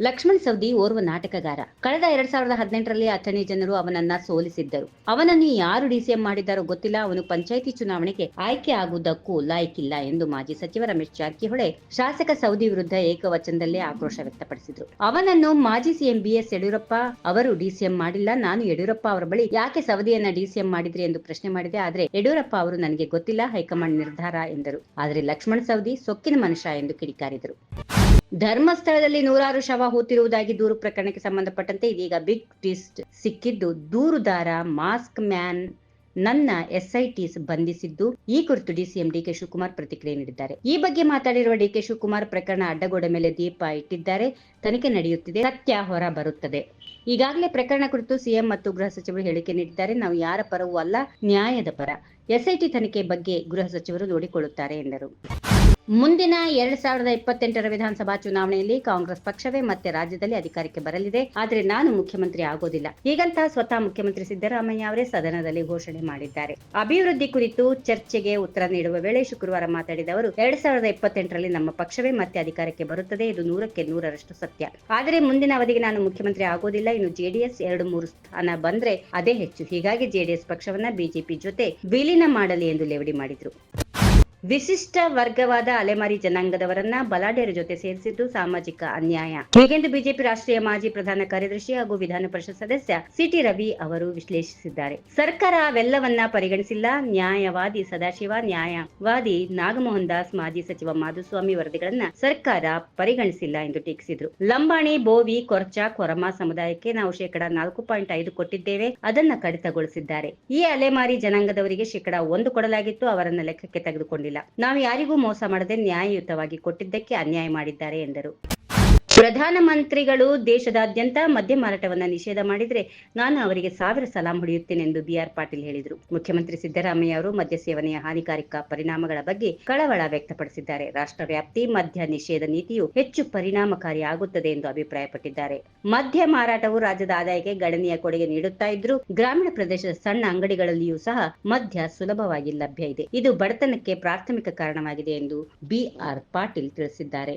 Laxman Savadi ಓರ್ವ ನಾಟಕಗಾರ. ಕಳೆದ ಎರಡ್ ಸಾವಿರದ ಹದಿನೆಂಟರಲ್ಲಿ ಅಥಣಿ ಜನರು ಅವನನ್ನ ಸೋಲಿಸಿದ್ದರು. ಅವನನ್ನು ಯಾರು ಡಿಸಿಎಂ ಮಾಡಿದ್ದಾರೋ ಗೊತ್ತಿಲ್ಲ. ಅವನು ಪಂಚಾಯಿತಿ ಚುನಾವಣೆಗೆ ಆಯ್ಕೆ ಆಗುವುದಕ್ಕೂ ಲಾಯಕ್ಕಿಲ್ಲ ಎಂದು ಮಾಜಿ ಸಚಿವ ರಮೇಶ್ ಜಾರಕಿಹೊಳಿ ಶಾಸಕ ಸೌದಿ ವಿರುದ್ಧ ಏಕವಚನದಲ್ಲೇ ಆಕ್ರೋಶ ವ್ಯಕ್ತಪಡಿಸಿದರು. ಅವನನ್ನು ಮಾಜಿ ಸಿಎಂ ಬಿಎಸ್ ಯಡಿಯೂರಪ್ಪ ಅವರು ಡಿಸಿಎಂ ಮಾಡಿಲ್ಲ. ನಾನು ಯಡಿಯೂರಪ್ಪ ಅವರ ಬಳಿ ಯಾಕೆ ಸವದಿಯನ್ನ ಡಿಸಿಎಂ ಮಾಡಿದ್ರಿ ಎಂದು ಪ್ರಶ್ನೆ ಮಾಡಿದೆ. ಆದ್ರೆ ಯಡಿಯೂರಪ್ಪ ಅವರು ನನಗೆ ಗೊತ್ತಿಲ್ಲ. ಹೈಕಮಾಂಡ್ ನಿರ್ಧಾರ ಎಂದರು. ಆದರೆ ಲಕ್ಷ್ಮಣ್ ಸವದಿ ಸೊಕ್ಕಿನ ಮನುಷ್ಯ ಎಂದು ಕಿಡಿಕಾರಿದರು. ಧರ್ಮಸ್ಥಳದಲ್ಲಿ ನೂರಾರು ಶವ ಹೂತಿರುವುದಾಗಿ ದೂರು ಪ್ರಕರಣಕ್ಕೆ ಸಂಬಂಧಪಟ್ಟಂತೆ ಇದೀಗ ಬಿಗ್ ಟ್ವಿಸ್ಟ್ ಸಿಕ್ಕಿದ್ದು. ದೂರುದಾರ ಮಾಸ್ಕ್ ಮ್ಯಾನ್ ನನ್ನ ಎಸ್ಐಟಿಸ್ ಬಂಧಿಸಿದ್ದು. ಈ ಕುರಿತು ಡಿಸಿಎಂ ಡಿಕೆ ಶಿವಕುಮಾರ್ ಪ್ರತಿಕ್ರಿಯೆ ನೀಡಿದ್ದಾರೆ. ಈ ಬಗ್ಗೆ ಮಾತಾಡಿರುವ ಡಿಕೆ ಶಿವಕುಮಾರ್ ಪ್ರಕರಣ ಅಡ್ಡಗೋಡೆ ಮೇಲೆ ದೀಪ ಇಟ್ಟಿದ್ದಾರೆ. ತನಿಖೆ ನಡೆಯುತ್ತಿದೆ. ಸತ್ಯ ಹೊರ ಬರುತ್ತದೆ. ಈಗಾಗಲೇ ಪ್ರಕರಣ ಕುರಿತು ಸಿಎಂ ಮತ್ತು ಗೃಹ ಸಚಿವರು ಹೇಳಿಕೆ ನೀಡಿದ್ದಾರೆ. ನಾವು ಯಾರ ಪರವೂ ಅಲ್ಲ, ನ್ಯಾಯದ ಪರ. ಎಸ್ಐಟಿ ತನಿಖೆ ಬಗ್ಗೆ ಗೃಹ ಸಚಿವರು ನೋಡಿಕೊಳ್ಳುತ್ತಾರೆ ಎಂದರು. ಮುಂದಿನ ಎರಡ್ ಸಾವಿರದ ಇಪ್ಪತ್ತೆಂಟರ ವಿಧಾನಸಭಾ ಚುನಾವಣೆಯಲ್ಲಿ ಕಾಂಗ್ರೆಸ್ ಪಕ್ಷವೇ ಮತ್ತೆ ರಾಜ್ಯದಲ್ಲಿ ಅಧಿಕಾರಕ್ಕೆ ಬರಲಿದೆ. ಆದರೆ ನಾನು ಮುಖ್ಯಮಂತ್ರಿ ಆಗೋದಿಲ್ಲ. ಹೀಗಂತ ಸ್ವತಃ ಮುಖ್ಯಮಂತ್ರಿ ಸಿದ್ದರಾಮಯ್ಯ ಅವರೇ ಸದನದಲ್ಲಿ ಘೋಷಣೆ ಮಾಡಿದ್ದಾರೆ. ಅಭಿವೃದ್ಧಿ ಕುರಿತು ಚರ್ಚೆಗೆ ಉತ್ತರ ನೀಡುವ ವೇಳೆ ಶುಕ್ರವಾರ ಮಾತಾಡಿದ ಅವರು ಎರಡ್ ಸಾವಿರದ ಇಪ್ಪತ್ತೆಂಟರಲ್ಲಿ ನಮ್ಮ ಪಕ್ಷವೇ ಮತ್ತೆ ಅಧಿಕಾರಕ್ಕೆ ಬರುತ್ತದೆ, ಇದು ನೂರಕ್ಕೆ ನೂರರಷ್ಟು ಸತ್ಯ. ಆದರೆ ಮುಂದಿನ ಅವಧಿಗೆ ನಾನು ಮುಖ್ಯಮಂತ್ರಿ ಆಗೋದಿಲ್ಲ, ಇನ್ನು ಜೆಡಿಎಸ್ ಎರಡು ಮೂರು ಸ್ಥಾನ ಬಂದ್ರೆ ಅದೇ ಹೆಚ್ಚು. ಹೀಗಾಗಿ ಜೆಡಿಎಸ್ ಪಕ್ಷವನ್ನ ಬಿಜೆಪಿ ಜೊತೆ ವಿಲೀನ ಮಾಡಲಿ ಎಂದು ಲೇವಡಿ ಮಾಡಿದ್ರು. ವಿಶಿಷ್ಟ ವರ್ಗವಾದ ಅಲೆಮಾರಿ ಜನಾಂಗದವರನ್ನ ಬಲಾಢ್ಯರ ಜೊತೆ ಸೇರಿಸಿದ್ದು ಸಾಮಾಜಿಕ ಅನ್ಯಾಯ. ಹೀಗೆಂದು ಬಿಜೆಪಿ ರಾಷ್ಟ್ರೀಯ ಮಾಜಿ ಪ್ರಧಾನ ಕಾರ್ಯದರ್ಶಿ ಹಾಗೂ ವಿಧಾನ ಪರಿಷತ್ ಸದಸ್ಯ ಸಿಟಿ ರವಿ ಅವರು ವಿಶ್ಲೇಷಿಸಿದ್ದಾರೆ. ಸರ್ಕಾರ ಅವೆಲ್ಲವನ್ನ ಪರಿಗಣಿಸಿಲ್ಲ. ನ್ಯಾಯವಾದಿ ಸದಾಶಿವ ನ್ಯಾಯವಾದಿ ನಾಗಮೋಹನ್ ದಾಸ್ ಮಾಜಿ ಸಚಿವ ಮಾಧುಸ್ವಾಮಿ ವರದಿಗಳನ್ನ ಸರ್ಕಾರ ಪರಿಗಣಿಸಿಲ್ಲ ಎಂದು ಟೀಕಿಸಿದ್ರು. ಲಂಬಾಣಿ ಬೋವಿ ಕೊರ್ಚ ಕೊರಮ ಸಮುದಾಯಕ್ಕೆ ನಾವು ಶೇಕಡಾ ನಾಲ್ಕು ಪಾಯಿಂಟ್ ಐದು ಕೊಟ್ಟಿದ್ದೇವೆ. ಅದನ್ನ ಕಡಿತಗೊಳಿಸಿದ್ದಾರೆ. ಈ ಅಲೆಮಾರಿ ಜನಾಂಗದವರಿಗೆ ಶೇಕಡಾ ಒಂದು ಕೊಡಲಾಗಿತ್ತು. ಅವರನ್ನ ಲೆಕ್ಕಕ್ಕೆ ತೆಗೆದುಕೊಂಡಿಲ್ಲ. ನಾವು ಯಾರಿಗೂ ಮೋಸ ಮಾಡದೆ ನ್ಯಾಯಯುತವಾಗಿ ಕೊಟ್ಟಿದ್ದಕ್ಕೆ ಅನ್ಯಾಯ ಮಾಡಿದ್ದಾರೆ ಎಂದರು. ಪ್ರಧಾನಮಂತ್ರಿಗಳು ದೇಶದಾದ್ಯಂತ ಮದ್ಯ ಮಾರಾಟವನ್ನ ನಿಷೇಧ ಮಾಡಿದ್ರೆ ನಾನು ಅವರಿಗೆ ಸಾವಿರ ಸಲಾಂ ಹೊಡೆಯುತ್ತೇನೆ ಎಂದು ಬಿಆರ್ ಪಾಟೀಲ್ ಹೇಳಿದರು. ಮುಖ್ಯಮಂತ್ರಿ ಸಿದ್ದರಾಮಯ್ಯ ಅವರು ಮದ್ಯ ಸೇವನೆಯ ಹಾನಿಕಾರಕ ಪರಿಣಾಮಗಳ ಬಗ್ಗೆ ಕಳವಳ ವ್ಯಕ್ತಪಡಿಸಿದ್ದಾರೆ. ರಾಷ್ಟ್ರ ವ್ಯಾಪ್ತಿ ಮದ್ಯ ನಿಷೇಧ ನೀತಿಯು ಹೆಚ್ಚು ಪರಿಣಾಮಕಾರಿ ಆಗುತ್ತದೆ ಎಂದು ಅಭಿಪ್ರಾಯಪಟ್ಟಿದ್ದಾರೆ. ಮದ್ಯ ಮಾರಾಟವು ರಾಜ್ಯದ ಆದಾಯಕ್ಕೆ ಗಣನೀಯ ಕೊಡುಗೆ ನೀಡುತ್ತಾ ಇದ್ರೂ ಗ್ರಾಮೀಣ ಪ್ರದೇಶದ ಸಣ್ಣ ಅಂಗಡಿಗಳಲ್ಲಿಯೂ ಸಹ ಮದ್ಯ ಸುಲಭವಾಗಿ ಲಭ್ಯ ಇದೆ. ಇದು ಬಡತನಕ್ಕೆ ಪ್ರಾಥಮಿಕ ಕಾರಣವಾಗಿದೆ ಎಂದು ಬಿಆರ್ ಪಾಟೀಲ್ ತಿಳಿಸಿದ್ದಾರೆ.